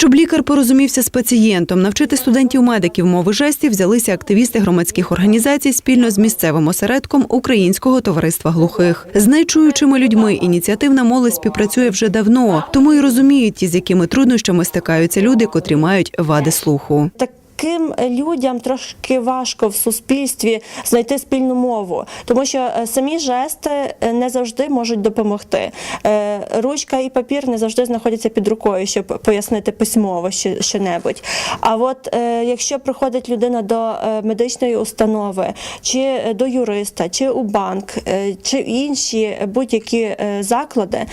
Щоб лікар порозумівся з пацієнтом, навчити студентів медиків мови жестів взялися активісти громадських організацій спільно з місцевим осередком Українського товариства глухих. З найчуючими людьми ініціативна молодь співпрацює вже давно, тому й розуміють ті, з якими труднощами стикаються люди, котрі мають вади слуху. Таким людям трошки важко в суспільстві знайти спільну мову, тому що е, самі жести е, не завжди можуть допомогти. Е, Ручка і папір не завжди знаходяться під рукою, щоб пояснити письмово що- що-небудь. А от якщо приходить людина до медичної установи, чи до юриста, чи у банк, чи інші будь-які заклади,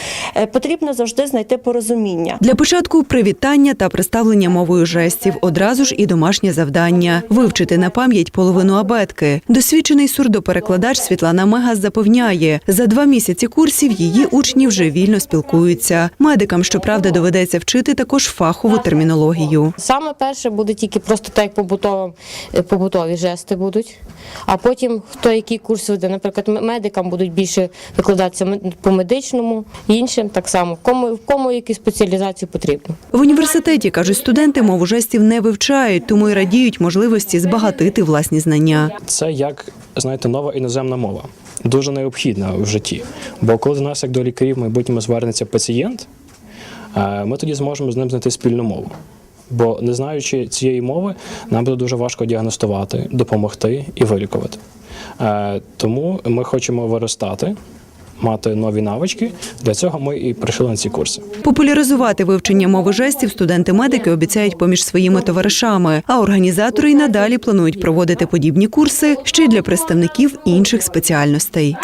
потрібно завжди знайти порозуміння. Для початку привітання та представлення мовою жестів, одразу ж і домашнє завдання вивчити на пам'ять половину абетки. Досвідчений сурдоперекладач Світлана Мегас запевняє, за два місяці курсів її учні вже вільно спілкуються. Медикам, щоправда, доведеться вчити також фахову термінологію. Саме перше буде тільки просто так, побутово, е, побутові жести будуть. А потім хто який курс веде, наприклад, медикам будуть більше викладатися по медичному, іншим так само. Кому кому які спеціалізації потрібно. В університеті кажуть, студенти мову жестів не вивчають, тому й радіють можливості збагатити власні знання. це як знаєте, нова іноземна мова. Дуже необхідна в житті. Бо коли до нас, як до лікарів, в майбутньому звернеться пацієнт, е, ми тоді зможемо з ним знайти спільну мову. Бо не знаючи цієї мови, нам буде дуже важко діагностувати, допомогти і вилікувати. Е, Тому ми хочемо виростати, мати нові навички. Для цього ми і прийшли на ці курси. Популяризувати вивчення мови жестів студенти-медики обіцяють поміж своїми товаришами, а організатори й надалі планують проводити подібні курси ще й для представників інших спеціальностей.